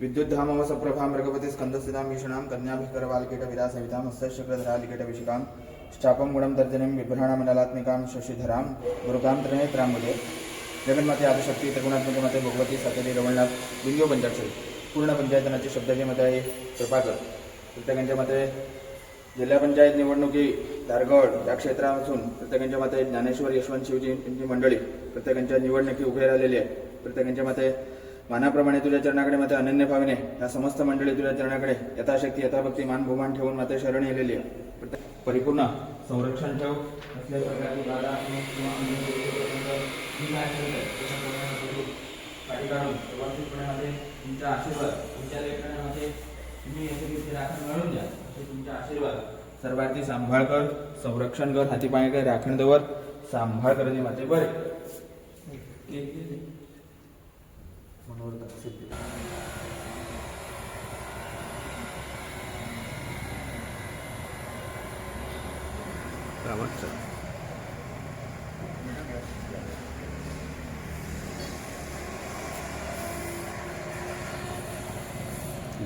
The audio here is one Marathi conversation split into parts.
विद्युद्धामव सप्रभां मृगपति स्कन्दस्थितां भीषणां कन्याभिकरवाल्कीटविदासवितां हस्तशक्रधरालिकटविशिकां श्चापं गुणं तर्जनीं बिभ्राणामण्डलात्मिकां शशिधरां गुरुकां त्रिनेत्राम्बुजे। जगन्माते आदिशक्ती त्रिगुणात्मकमते भगवती सतरी रवणनाथ लिंगो पंचाक्षरी पूर्ण पंचायतनाचे शब्दाचे मते आहे कृपाकर प्रत्येकांच्या मते जिल्हा पंचायत निवडणुकी धारगड या क्षेत्रापासून प्रत्येकांच्या मते ज्ञानेश्वर यशवंत शिवजी यांची मंडळी प्रत्येकांच्या निवडणुकी उभे राहिलेली आहे. प्रत्येकांच्या मते मानाप्रमाणे तुझ्या चरणाकडे माते अनन्य भावने या समस्त मंडळी तुझ्या चरणाकडे यथाशक्ती यथाभक्ती मान बहुमान ठेवून माते शरण येलेली आहे. परिपूर्ण संरक्षण ठेव. कसल्याही प्रकारची बाधा किंवा तुमचा आशीर्वाद तुमच्या लेखनामध्ये तुम्ही यशस्वी राखण मिळवून द्या. असे तुमचे आशीर्वाद. सर्वांची सांभाळ कर संरक्षण कर हाती पाय कर राखण दवर सांभाळ करणे माते बरे. मनोहर सिद्धी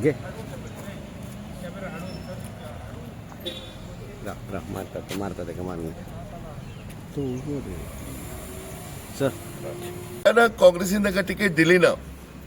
घे रा रा मारतात मारतात का मारून तू उभं रे. सर त्यांना काँग्रेसीन ताका तिकेट दिली ना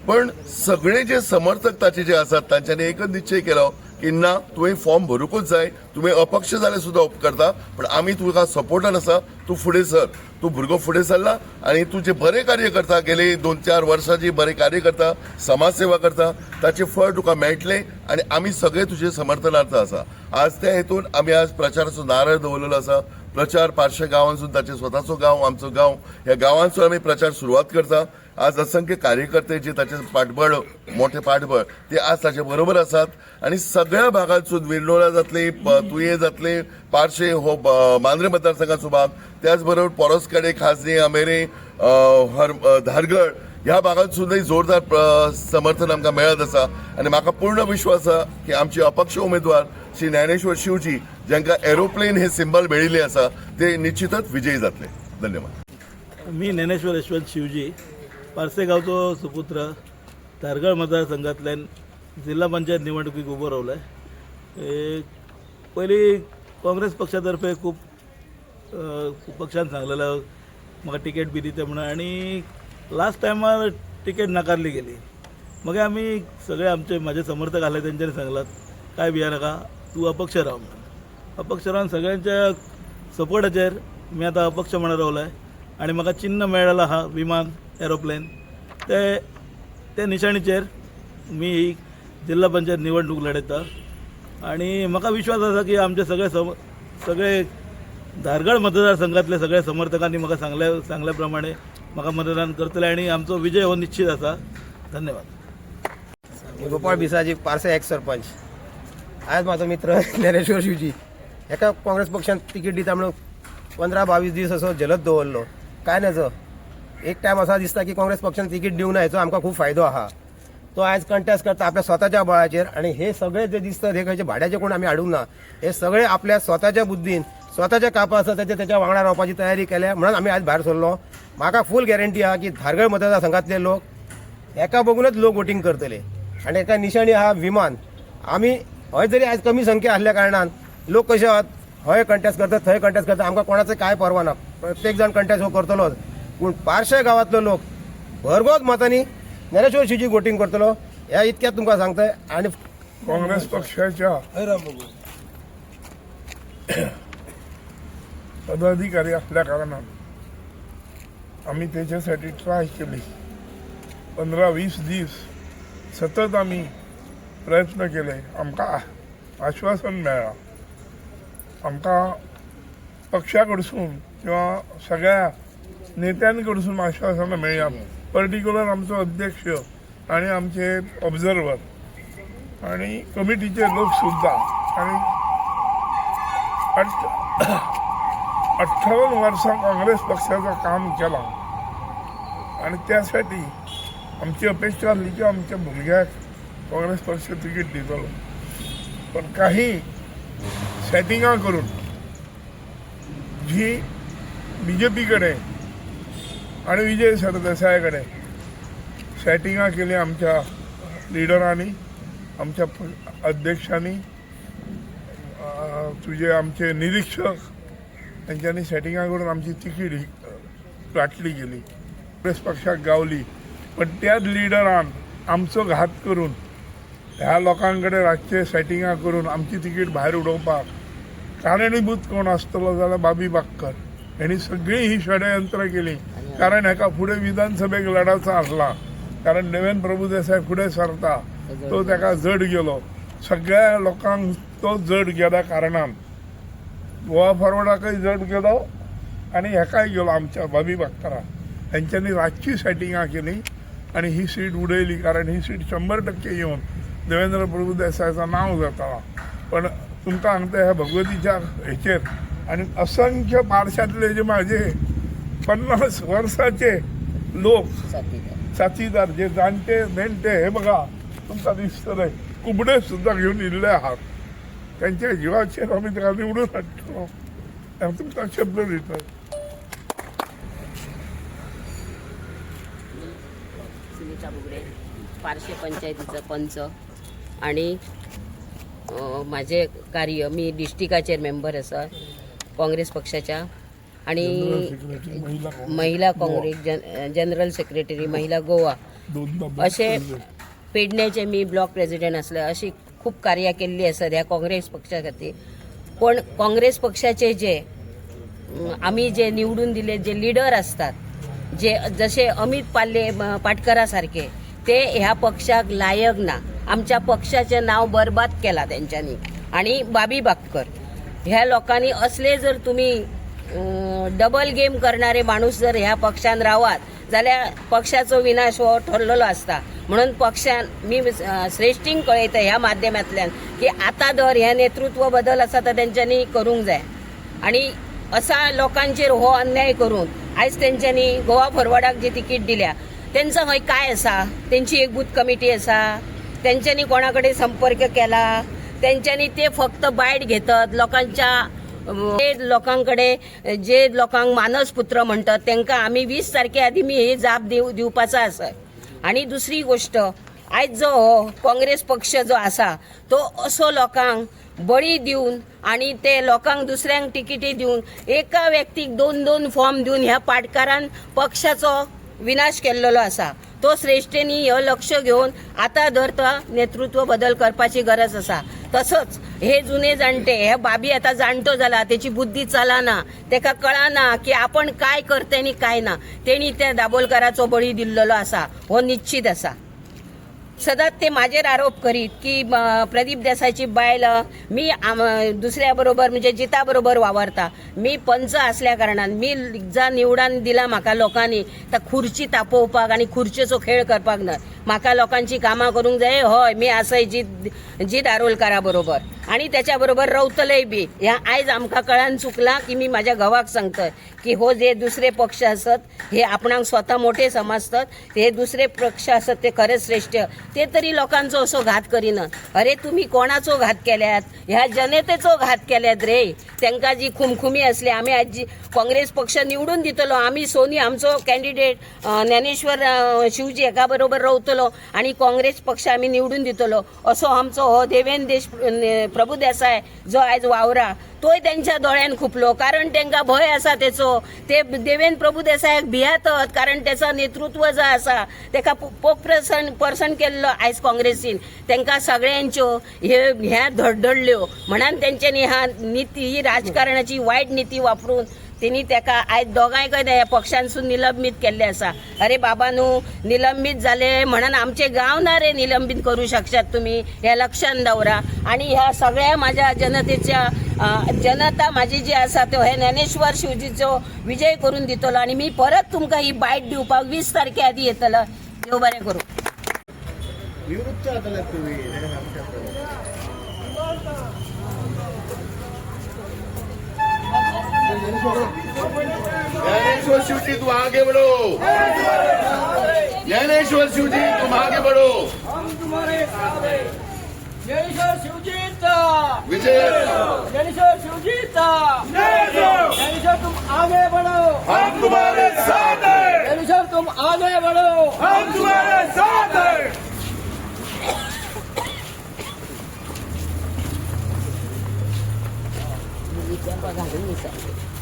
पण सगळे जे समर्थक ताचे जे आसात तांच्यांनी एकच निश्चय केलो हो, की ना तुवें फॉर्म भरूकूच जाय तुवें अपक्ष जाल्यार सुद्दां उपकारता पण आमी तुका सपोर्टान आसा तूं फुडें सर तूं भुरगो फुडें सरला आनी तूं जे बरें कार्य करता गेले दोन चार वर्सां जी बरें कार्य करता समाज सेवा करता ताचें फळ तुका मेळटलें आनी आमी सगळे तुजे समर्थनार्थ आसा आज त्या हेतून आमी आज प्रचाराचो नारळ दवरलेलो आसा प्रचार पार्श्व गावांसून ताचे स्वताचो गांव आमचो गांव ह्या गांवांचो आमी प्रचार सुरवात करता. आज असंख्य कार्यकर्ते जे ताचे पाठबळ मोठे पाठबळ ते आज ताचे बरोबर आसात आणि सगळ्या भागांतसून विर्नोळा जातले प- तुये जातले पार्शे हो मांद्रे मतदारसंघाचो भाग त्याच बरोबर पोरसकडे खासनी आमेरे हर धारगड ह्या भागात सुद्धा जोरदार समर्थन आमकां मेळत आसा आणि म्हाका पूर्ण विश्वास आसा की आमचे अपक्ष उमेदवार श्री ज्ञानेश्वर शिवजी जांकां एरोप्लेन हे सिंबल मेळिल्लें आसा ते निश्चितच विजयी जातले. धन्यवाद. मी ज्ञानेश्वर यशवंत शिवजी पारसेगावचो सुपुत्र तारगळ मतदारसंघातल्यान जिल्हा पंचायत निवडणुकीक उबो रावलो आहे पयलीं काँग्रेस पक्षातर्फे खूब पक्षान सांगलेलो म्हाका टिकेट बी दिते म्हणून. आनी लास्ट टायमार टिकेट नाकारली गेली. मग आमी सगळे आमचे माझे समर्थक आले तेंच्यांनी सांगलात काय भिया नका तूं अपक्ष राव म्हणून. अपक्ष रावन सगळ्यांच्या सपोर्टाचेर मी आतां अपक्ष म्हणून रावलो आहे आणि म्हाका चिन्ह मेळ्ळेलो आहा विमान एरोप्लेन ते ते निशाणीचेर मी ही जिल्हा पंचायत निवडणूक लढयता आणि म्हाका विश्वास आसा की आमचे सगळे सम सगळे धारगड मतदारसंघातले सगळ्या समर्थकांनी म्हाका सांगल्या सांगल्या प्रमाणे म्हाका मतदान करतले आणि आमचो विजय हो निश्चित आसा धन्यवाद. गोपाळ बिसाजी पारसे एक्स सरपंच. आज माझो मित्र ज्ञानेश्वर शिवजी. एका काँग्रेस पक्षान तिकीट दिता म्हणून पंदरा बावीस दीस असो जलद दवरलो. काय नजो एक टायम असा दिसता की काँग्रेस पक्षान तिकीट दिवं ना हेचो आमकां खूब फायदो आहा तो आयज कंटेस्ट करता आपल्या स्वताच्या बळाचेर आणि हे सगळे जे दिसतात हे खंयचे भाड्याचे कोण आमी हाडूंक ना हे सगळे आपल्या स्वताच्या बुद्दीन स्वताच्या कापा आसा तेचे त्याच्या वांगडा रावपाची तयारी केल्या. म्हणून आमी आज भायर सरलो म्हाका फूल गॅरंटी आहा की धारगळ मतदारसंघातले लोक एका बघूनच लोक वोटिंग करतले. आणि एका निशाणी आहा विमान. आमी हय जरी आज कमी संख्या आसल्या कारणान लोक कशे आहात? हय कंटेस्ट करतात थंय कंटेस्ट करतात. आमकां कोणाचें कांय परवा ना. प्रत्येक जण कंटेस्ट हो करतलोच. पूण पारशे गांवांतलो लोक भरघोस मतांनी ज्ञानेश्वर शिवजी वोटिंग करतलो. ह्या इतक्यात तुमकां सांगतोय. आणि काँग्रेस पक्षाच्या पदाधिकारी असल्या कारणान आम्ही त्याच्यासाठी ट्राय केली. पंधरा वीस दीस सतत आम्ही प्रयत्न केले. आमकां आश्वासन मेळ्ळां आमकां पक्षा कडसून किंवा सगळ्या नेत्यांकडसून आश्वासनं मेळ्ळ्या पर्टिक्युलर आमचो अध्यक्ष आणि आमचे ऑब्झर्वर आणि कमिटीचे लोक सुद्धा आणि अठ्ठावन्न वर्सां काँग्रेस पक्षाचं काम केलां. आणि त्यासाठी आमची अपेक्षा असली की आमच्या भुरग्याक काँग्रेस पक्ष तिकीट दितलो पण काही सेटिंगां करून जी बी जे पी कडेन आणि विजय सरदेसाय कडेन सेटिंगां केली आमच्या लिडरांनी आमच्या अध्यक्षांनी. तुझे आमचे निरीक्षक त्यांच्यानी सेटिंगा करून आमची तिकीट ही- गेली. काँग्रेस पक्षाक गावली. पण त्याच लिडरान आमचो घात करून ह्या लोकांकडे रातचे सेटिंगा करून आमची तिकीट भायर उडोवपाक कारणीभूत कोण आसतलो जाल्यार बाबी बाक्कर हेणी सगळी ही षडयंत्र केली. कारण हेका फुडें विधानसभेक लढाचा आसला कारण नवीन प्रभुदेसाय फुडें सरता. तो तेका जड गेलो. सगळ्या लोकांक तो जड गेल्या कारणान. गोवा फॉरवर्डाकडे जड गेलो आणि हेकाय गेलो आमच्या बाबी बाक्करा यांच्यानी रातची सेटिंगां केली आणि ही सीट उडयली कारण ही सीट शंभर टक्के येवन देवेंद्र प्रभुदेसायचं नाव जाता पण तुमकां सांगता ह्या भगवतीच्या हेचेर आणि असंख्य पारशातले जे माझे पन्नास वर्साचे लोक साथीदार जे जाणटे नेणटे हे बघा तुमकां दिसतले कुबडे सुद्धा घेऊन इल्ले आहात. त्यांच्या जीवाचेर आम्ही त्याला निवडून हाडटलो हांव तुमकां शब्द दिता. सुनीता बुगडे पारशे पंचायतीचं पंच. आणि माझे कार्य मी डिस्ट्रिक्टाचेर मेंबर आसा काँग्रेस पक्षाच्या. आणि महिला काँग्रेस. जन जनरल सेक्रेटरी महिला गोवा. असे पेडण्याचे मी ब्लॉक प्रेसिडेंट असले अशी खूप कार्य केल्ली आसात ह्या काँग्रेस पक्षा खातीर पण काँग्रेस पक्षाचे जे आम्ही जे निवडून दिले जे लिडर असतात जे जसे अमित पाल्ले पाटकरा सारखे ते ह्या पक्षाक लायक ना. आमच्या पक्षाचे नाव बरबाद केला त्यांच्यानी. आणि बाबी बाक्कर ह्या लोकांनी असले जर तुम्ही डबल गेम करणारे माणूस जर ह्या पक्षान रावात जाल्यार पक्षाचो विनाश हो ठरलेलो असता. म्हणून पक्षान मी अं, श्रेष्ठींक कळयता ह्या माध्यमांतल्यान की आता दर हे नेतृत्व बदल आसा तो तेंच्यांनी करूंक जाय. आणि असा लोकांचेर हो अन्याय करून आयज तेंच्यांनी गोवा फॉरवर्डाक जी तिकीट दिल्या तेंचं खंय काय आसा तेंची एक बूथ कमिटी आसा तेंच्यांनी कोणा कडेन संपर्क केला? तेंच्यांनी ते फक्त बायट घेतात लोकांच्या जे लोकांकडे जे लोकांक मानस पुत्र म्हणटात तेंकां आमी वीस तारखे आदी मी हे जाप दिव दिवपाचो आसा आणि दुसरी गोष्ट आयज जो हो काँग्रेस पक्ष जो आसा तो असो लोकांक बळी दिवन आणि ते लोकांक दुसऱ्यांक तिकिटी दिवन एका व्यक्तीक दोन दोन फॉर्म दिवन ह्या पाटकारान पक्षाचो विनाश केल्लो आसा तो श्रेष्ठेनी हो लक्ष घेवन आतां धर तो नेतृत्व बदल करपाची गरज आसा तसोच हे जुने जाणटे हे बाबी आता जाणतो जाला त्याची बुद्धी चलाना तेका कळना की आपण काय करते आणि काय ना. तेणी त्या दाबोलकराचो बळी दिल्लो आसा हो निश्चित आसा सदांच ते माझेर आरोप करीत की प्रदीप देसायची बायल मी दुसऱ्या बरोबर म्हणजे जिता बरोबर वावरता. मी पंच असल्या कारणान मी जा निवडान दिला म्हाका लोकांनी तर खुर्ची तापोवपाक आणि खुर्चेचो खेळ करपाक ना. म्हाका लोकांची कामां करूंक जाय हय मी आसय जीत जीत आरोलकारा बरोबर. आणि त्याच्या बरोबर रवतलंय बी. ह्या आयज आमकां कळान चुकला की मी माझ्या घोवाक सांगतय की हो जे दुसरे पक्ष असत हे आपणाक स्वता मोठे समजतात हे दुसरे पक्ष असत ते खरेच श्रेष्ठ. ते तरी लोकांचो असो घात करिनात अरे तुम्ही कोणाचो घात केल्यात? ह्या जनतेचो घात केल्यात रे. तांकां जी खुमखुमी असली आम्ही आज जी काँग्रेस पक्ष निवडून दितलो आम्ही सोनी आमचो कॅन्डिडेट ज्ञानेश्वर शिवजी एका बरोबर रावतलो. आणि काँग्रेस पक्ष आम्ही निवडून दितलो. असो आमचो हो देवेंद्र देश प्रभू देसाय जो आयज वावरा तोय त्यांच्या दोळ्यान खुपलो. कारण त्यांना भय आसा तेचो ते देवेंद्र प्रभू देसायाक भियातत कारण त्याचा नेतृत्व जो आसा तेका पोक पर्सन पर्सन केल्लो आयज काँग्रेसीन. त्यांना सगळ्यांच्यो हे ह्या धडधडल्यो. म्हणून तेंच्यांनी ह्या नीती ही राजकारणाची वायट नीती वापरून तिने तेका आयज दोगांयकय ह्या पक्षांसून निलंबीत केल्ले आसा अरे बाबा न्हू निलंबीत जाले म्हणून आमचे गांव ना रे निलंबीत करू शकतात तुम्ही हे लक्षात दवरा आणि ह्या सगळ्या माझ्या जनतेच्या जनता माझी जी आसा तो हे ज्ञानेश्वर शिवजीचो विजय करून दितलो आणि मी परत तुमकां ही बायट दिवपाक वीस तारखे आदी येतलो. देव बरें करूं. ज्ञानेश्वर शिवजी तुम आगे बढ़ो। ज्ञानेश्वर शिवजी तुम आगे बढ़ो। ज्ञानेश्वर शिवजीचा विजय। ज्ञानेश्वर शिवजीचा ज्ञानेश्वर तुम आगे बढ़ो हम तुम्हारे साथ हैं। ज्ञानेश्वर तुम आगे बढ़ो। हम तुम्हारे Sunday.